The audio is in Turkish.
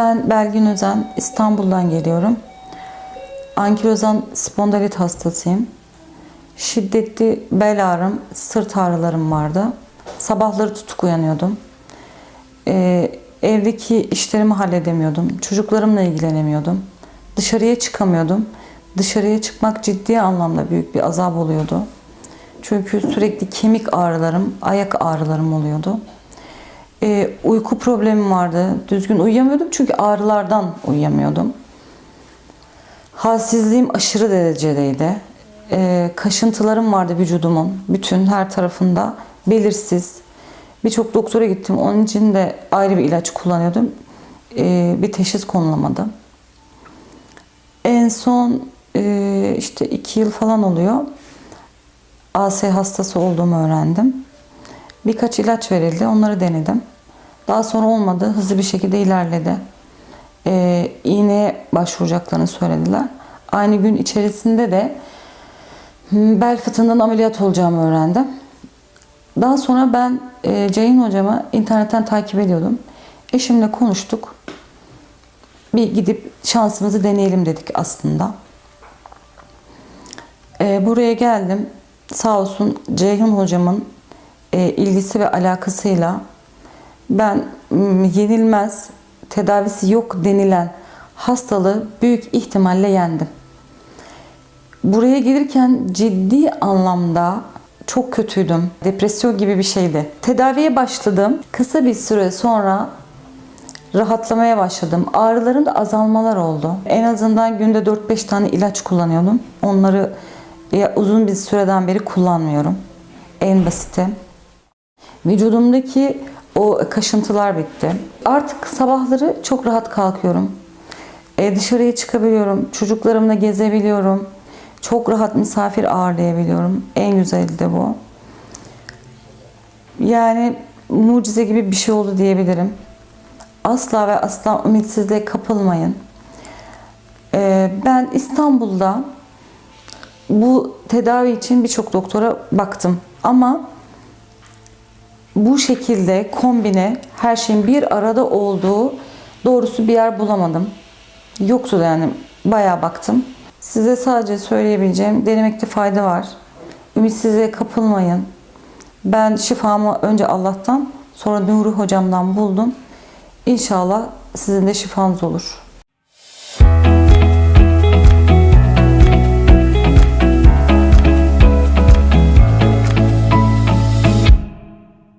Ben Belgin Özen, İstanbul'dan geliyorum. Ankilozan spondilit hastasıyım. Şiddetli bel ağrım, sırt ağrılarım vardı. Sabahları tutuk uyanıyordum. Ee, evdeki işlerimi halledemiyordum. Çocuklarımla ilgilenemiyordum. Dışarıya çıkamıyordum. Dışarıya çıkmak ciddi anlamda büyük bir azap oluyordu. Çünkü sürekli kemik ağrılarım, ayak ağrılarım oluyordu. Ee, uyku problemim vardı. Düzgün uyuyamıyordum çünkü ağrılardan uyuyamıyordum. Halsizliğim aşırı derecedeydi. Ee, kaşıntılarım vardı vücudumun. Bütün her tarafında. Belirsiz. Birçok doktora gittim. Onun için de ayrı bir ilaç kullanıyordum. Ee, bir teşhis konulamadı. En son e, işte iki yıl falan oluyor. AS hastası olduğumu öğrendim. Birkaç ilaç verildi. Onları denedim. Daha sonra olmadı. Hızlı bir şekilde ilerledi. Ee, iğneye başvuracaklarını söylediler. Aynı gün içerisinde de hmm, bel fıtığından ameliyat olacağımı öğrendim. Daha sonra ben e, Ceyhun hocamı internetten takip ediyordum. Eşimle konuştuk. Bir gidip şansımızı deneyelim dedik aslında. E, buraya geldim. Sağ olsun Ceyhun hocamın e, ilgisi ve alakasıyla ben yenilmez, tedavisi yok denilen hastalığı büyük ihtimalle yendim. Buraya gelirken ciddi anlamda çok kötüydüm. Depresyon gibi bir şeydi. Tedaviye başladım. Kısa bir süre sonra rahatlamaya başladım. Ağrılarım da azalmalar oldu. En azından günde 4-5 tane ilaç kullanıyordum. Onları uzun bir süreden beri kullanmıyorum. En basiti. Vücudumdaki o kaşıntılar bitti. Artık sabahları çok rahat kalkıyorum. E, dışarıya çıkabiliyorum. Çocuklarımla gezebiliyorum. Çok rahat misafir ağırlayabiliyorum. En güzeli de bu. Yani mucize gibi bir şey oldu diyebilirim. Asla ve asla ümitsizliğe kapılmayın. E, ben İstanbul'da bu tedavi için birçok doktora baktım. Ama bu şekilde kombine her şeyin bir arada olduğu doğrusu bir yer bulamadım. Yoktu yani bayağı baktım. Size sadece söyleyebileceğim denemekte fayda var. Ümitsizliğe kapılmayın. Ben şifamı önce Allah'tan sonra Nuri hocamdan buldum. İnşallah sizin de şifanız olur.